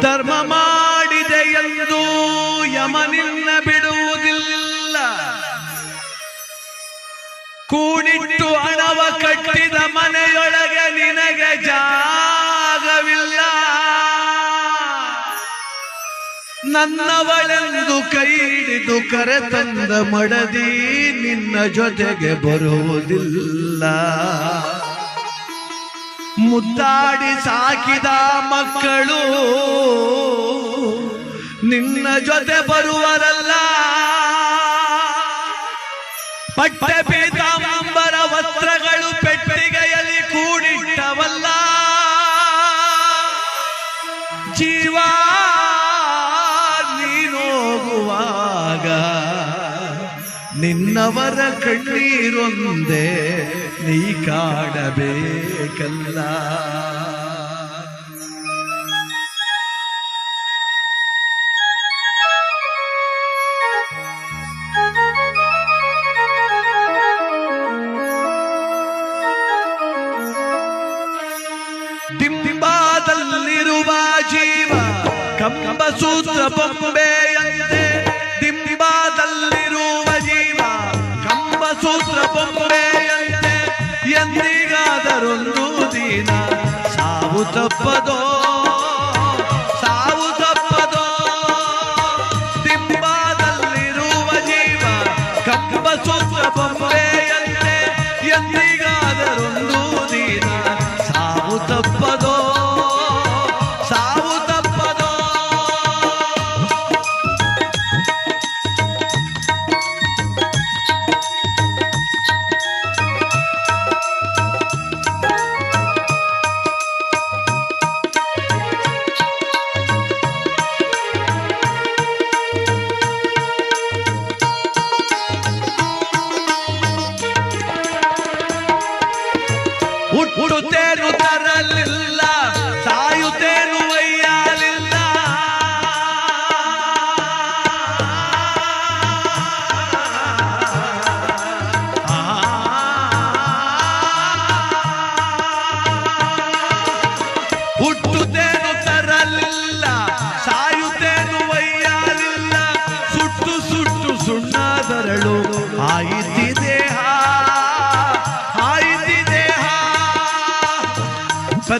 ಧರ್ಮ ಮಾಡಿದೆ ಎಂದು ಯಮನಿನ್ನ ಬಿಡುವುದಿಲ್ಲ. ಕೂಡಿಟ್ಟು ಹಣವ ಕಟ್ಟಿದ ಮನೆಯೊಳಗೆ ನಿನಗೆ ಜಾಗವಿಲ್ಲ. ನನ್ನವಳೆಂದು ಕೈ ಹಿಡಿದು ಕರೆ ತಂದ ಮಡದಿ ನಿನ್ನ ಜೊತೆಗೆ ಬರುವುದಿಲ್ಲ. ಮುದ್ದಾಡಿ ಸಾಕಿದ ಮಕ್ಕಳು ನಿನ್ನ ಜೊತೆ ಬರುವರಲ್ಲ. ಪಟ್ಟೆ ಪೀತಾಂಬರ ವಸ್ತ್ರಗಳು ಪೆಟ್ಟಿಗೆಯಲ್ಲಿ ಕೂಡಿಟ್ಟವಲ್ಲ. ಜೀವ ನೀನೋಗುವಾಗ ನಿನ್ನವರ ಕಣ್ಣೀರೊಂದೇ ನೀ ಕಾಡಬೇಕಲ್ಲ ದಿಂಬಾದಲ್ಲಿರುವ ಜೀವ ಕಂಬ ಸೂತ್ರ ಬೊಂಬೆಯಂತೆ ತಪ್ಪದೋ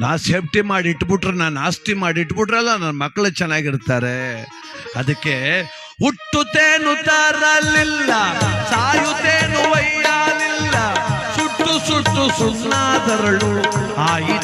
ನಾ ಸೇಫ್ಟಿ ಮಾಡಿ ಇಟ್ಬಿಟ್ರೆ, ನಾನು ಆಸ್ತಿ ಮಾಡಿ ಇಟ್ಬಿಟ್ರಲ್ಲ ನನ್ನ ಮಕ್ಕಳು ಚೆನ್ನಾಗಿರ್ತಾರೆ. ಅದಕ್ಕೆ ಹುಟ್ಟುತ್ತೇನು ತರಲಿಲ್ಲ ಸಾಯುತ್ತೇನು ಒಯ್ಯಲಿಲ್ಲ ಸುಟ್ಟು ಸುಟ್ಟು ಸುಣ್ಣಾದರಳು ಆಯಿತಿ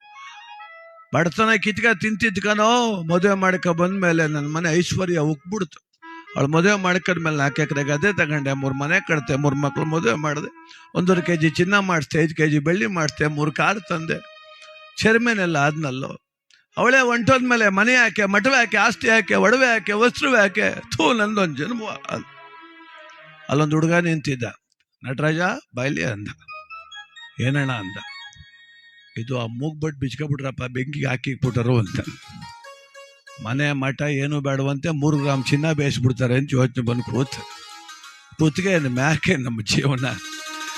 ಬಡತನ ಕಿತ್ಕ ತಿಂತಿದ್ಕನೋ ಮದುವೆ ಮಾಡ್ಕೊ ಬಂದ್ಮೇಲೆ ನನ್ನ ಮನೆ ಐಶ್ವರ್ಯ ಉಕ್ಬಿಡ್ತು. ಅವಳು ಮದುವೆ ಮಾಡ್ಕೊಂಡ್ಮೇಲೆ ನಾಲ್ಕು ಎಕರೆ ಗದ್ದೆ ತಗೊಂಡೆ, ಮೂರು ಮನೆ ಕಟ್ತೆ ಮೂರು ಮಕ್ಳು ಮದುವೆ ಮಾಡಿದೆ. ಒಂದೂವರೆ ಕೆ ಜಿ ಚಿನ್ನ ಮಾಡಿಸ್ತೆ ಐದು ಕೆ ಜಿ ಬೆಳ್ಳಿ ಮಾಡಿಸ್ದೆ, ಮೂರು ಕಾರ್ ತಂದೆ. ಚೇರ್ಮನ್ ಆದ್ನಲ್ಲೋ. ಅವಳೇ ಹೊಂಟೋದ್ಮೇಲೆ ಮನೆ ಯಾಕೆ ಮಠವೆ ಯಾಕೆ ಆಸ್ತಿ ಯಾಕೆ ಒಡವೆ ಯಾಕೆ ವಸ್ತ್ರವೆ ಯಾಕೆ ಥೂ ನಂದೊಂದು ಜನ್ಮ ಅಲ್- ಅಲ್ಲೊಂದು ಹುಡುಗ ನಿಂತಿದ್ದ. ನಟರಾಜ ಬಾಯ್ಲಿ ಅಂದ. ಏನಣ್ಣ ಅಂದ. ಇದು ಆ ಮೂಗ್ಬಟ್ಟು ಬಿಚ್ಕೊಬಿಟ್ರಪ್ಪ, ಬೆಂಕಿಗೆ ಹಾಕಿಬಿಟ್ಟರು ಅಂತ. ಮನೆ ಮಠ ಏನು ಬೇಡವಂತೆ ಮೂರು ಗ್ರಾಮ್ ಚಿನ್ನ ಬೇಯಿಸ್ಬಿಡ್ತಾರೆ ಅಂತ ಯೋಚನೆ ಬಂದು ಕೂತ್. ಕೂತ್ಗೆ ಮ್ಯಾಕೆ ನಮ್ಮ ಜೀವನ.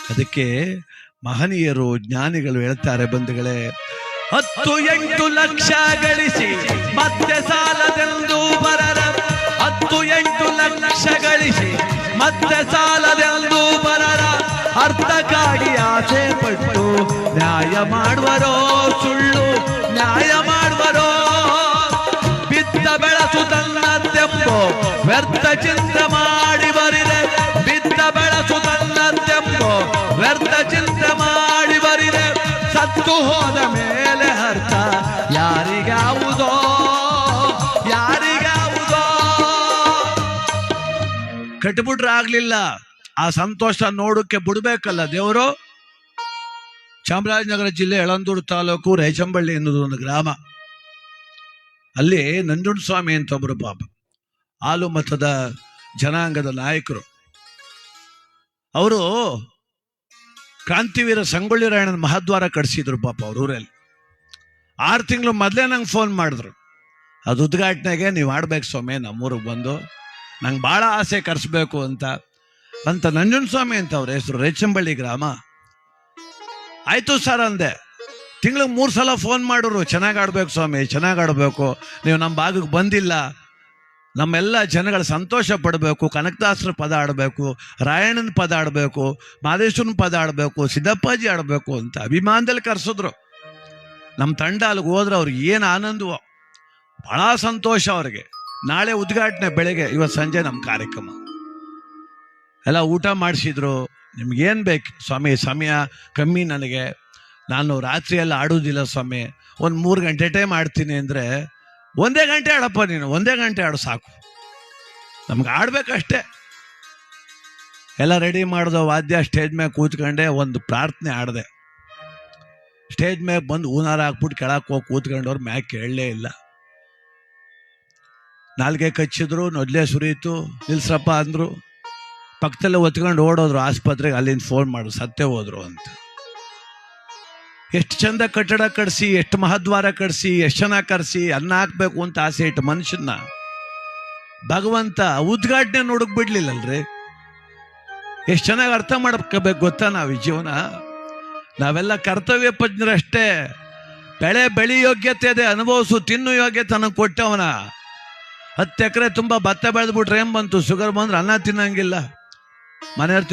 ಅದಕ್ಕೆ ಮಹನೀಯರು ಜ್ಞಾನಿಗಳು ಹೇಳ್ತಾರೆ ಬಂಧುಗಳೇ, ಹತ್ತು ಎಂಟು ಲಕ್ಷ ಗಳಿಸಿ ಮತ್ತೆ ಸಾಲದೆಂದು ಬರರ ವ್ಯರ್ಥ ಚಿಂತೆ ಮಾಡಿ ಬರಿದೆ, ಬಿದ್ದ ಬೆಳಸು ತನ್ನ ತೆಂಬು ವ್ಯರ್ಥ ಚಿಂತೆ ಮಾಡಿ ಬರಿದೆ. ಸತ್ತು ಹೋದ ಮೇಲೆ ಅರ್ಥ, ಯಾರಿಗಾವುದೋ ಯಾರಿಗಾವುದೋ. ಕಟ್ಬಿಟ್ರೆ ಆಗ್ಲಿಲ್ಲ. ಆ ಸಂತೋಷ ನೋಡಕ್ಕೆ ಬಿಡ್ಬೇಕಲ್ಲ ದೇವರು? ಚಾಮರಾಜನಗರ ಜಿಲ್ಲೆ ಯಳಂದೂರು ತಾಲೂಕು ರೈಚಂಬಳ್ಳಿ ಎನ್ನುವುದು ಒಂದು ಗ್ರಾಮ. ಅಲ್ಲಿ ನಂಜುಂಡಸ್ವಾಮಿ ಅಂತ ಒಬ್ಬರು ಪಾಪ. ಹಾಲು ಮತದ ಜನಾಂಗದ ನಾಯಕರು. ಅವರು ಕ್ರಾಂತಿವೀರ ಸಂಗೊಳ್ಳಿ ರಾಯಣ್ಣನ ಮಹಾದ್ವಾರ ಕಟ್ಸಿದ್ರು ಪಾಪ ಅವ್ರ ಊರಲ್ಲಿ. ಆರು ತಿಂಗಳು ಮೊದಲೇ ನಂಗೆ ಫೋನ್ ಮಾಡಿದ್ರು. ಅದು ಉದ್ಘಾಟನೆಗೆ ನೀವು ಆಡ್ಬೇಕು ಸ್ವಾಮಿ, ನಮ್ಮೂರಿಗೆ ಬಂದು. ನಂಗೆ ಭಾಳ ಆಸೆ ಕರೆಸ್ಬೇಕು ಅಂತ. ಅಂತ ನಂಜುನ್ ಸ್ವಾಮಿ ಅಂತ ಅವ್ರ ಹೆಸರು ರೇಚಂಬಳ್ಳಿ ಗ್ರಾಮ. ಆಯಿತು ಸರ್ ಅಂದೆ. ತಿಂಗಳಿಗೆ ಮೂರು ಸಲ ಫೋನ್ ಮಾಡೋರು ಚೆನ್ನಾಗಿ ಆಡ್ಬೇಕು ಸ್ವಾಮಿ, ಚೆನ್ನಾಗಿ ಆಡಬೇಕು. ನೀವು ನಮ್ಮ ಭಾಗಕ್ಕೆ ಬಂದಿಲ್ಲ. ನಮ್ಮೆಲ್ಲ ಜನಗಳು ಸಂತೋಷ ಪಡಬೇಕು, ಕನಕದಾಸರ ಪದ ಆಡಬೇಕು ರಾಯಣ್ಣನ ಪದ ಆಡಬೇಕು ಮಾದೇಶ್ವರನ ಪದ ಆಡಬೇಕು ಸಿದ್ದಪ್ಪಾಜಿ ಆಡಬೇಕು ಅಂತ ಅಭಿಮಾನದಲ್ಲಿ ಕರೆಸಿದ್ರು. ನಮ್ಮ ತಂಡ ಅಲ್ಲಿಗೆ ಹೋದ್ರೆ ಅವ್ರಿಗೆ ಏನು ಆನಂದವೋ. ಬಹಳ ಸಂತೋಷ ಅವ್ರಿಗೆ. ನಾಳೆ ಉದ್ಘಾಟನೆ ಬೆಳಗ್ಗೆ, ಇವತ್ತು ಸಂಜೆ ನಮ್ಮ ಕಾರ್ಯಕ್ರಮ. ಎಲ್ಲ ಊಟ ಮಾಡಿಸಿದ್ರು. ನಿಮ್ಗೇನು ಬೇಕು? ಸ್ವಾಮಿ, ಸಮಯ ಕಮ್ಮಿ ನನಗೆ. ನಾನು ರಾತ್ರಿಯೆಲ್ಲ ಆಡೋದಿಲ್ಲ ಸ್ವಾಮಿ. ಒಂದು ಮೂರು ಗಂಟೆ ಟೈಮ್ ಆಡ್ತೀನಿ ಅಂದರೆ ಒಂದೇ ಗಂಟೆ ಆಡಪ್ಪ ನೀನು, ಒಂದೇ ಗಂಟೆ ಆಡು ಸಾಕು. ನಮ್ಗೆ ಆಡ್ಬೇಕಷ್ಟೇ. ಎಲ್ಲ ರೆಡಿ ಮಾಡಿದ ವಾದ್ಯ ಸ್ಟೇಜ್ ಮೇಲೆ ಕೂತ್ಕೊಂಡೆ, ಒಂದು ಪ್ರಾರ್ಥನೆ ಆಡಿದೆ. ಸ್ಟೇಜ್ ಮೇಲೆ ಬಂದು ಹೂನಾರ ಹಾಕ್ಬಿಟ್ಟು ಕೆಳಕ್ಕೆ ಹೋಗಿ ಕೂತ್ಕೊಂಡವ್ರು ಮ್ಯಾಕ್ ಕೇಳಲೇ ಇಲ್ಲ. ನಾಲ್ಗೆ ಕಚ್ಚಿದ್ರು ನೊದ್ಲೆ ಸುರಿಯಿತು ನಿಲ್ಸ್ರಪ್ಪ ಅಂದರು. ಪಕ್ಕದಲ್ಲೇ ಒತ್ಕೊಂಡು ಓಡೋದ್ರು ಆಸ್ಪತ್ರೆಗೆ, ಅಲ್ಲಿಂದ ಫೋನ್ ಮಾಡು, ಸತ್ತೇ ಹೋದ್ರು ಅಂತ. ಎಷ್ಟು ಚಂದ ಕಟ್ಟಡ ಕಟ್ಸಿ, ಎಷ್ಟು ಮಹಾದ್ವಾರ ಕಟ್ಸಿ, ಎಷ್ಟು ಜನ ಕರೆಸಿ ಅನ್ನ ಹಾಕ್ಬೇಕು ಅಂತ ಆಸೆ ಇಟ್ಟು ಮನುಷ್ಯನ ಭಗವಂತ ಉದ್ಘಾಟನೆ ನೋಡಕ್ ಬಿಡ್ಲಿಲ್ಲಲ್ರಿ? ಎಷ್ಟು ಚೆನ್ನಾಗಿ ಅರ್ಥ ಮಾಡ್ಕೋಬೇಕು ಗೊತ್ತಾ ನಾವು ಈ ಜೀವನ? ನಾವೆಲ್ಲ ಕರ್ತವ್ಯ ಪಜ್ಞರಷ್ಟೇ ಬೆಳೆ ಬೆಳಿ ಯೋಗ್ಯತೆ ಇದೆ, ಅನುಭವಿಸು, ತಿನ್ನು ಯೋಗ್ಯತೆ ಕೊಟ್ಟವನ. ಹತ್ತು ಎಕರೆ ತುಂಬ ಭತ್ತ ಬೆಳೆದ್ಬಿಟ್ರೆ ಏನ್ ಬಂತು? ಶುಗರ್ ಬಂದ್ರೆ ಅನ್ನ ತಿನ್ನಂಗಿಲ್ಲ. ಮನೆಯವ್ರು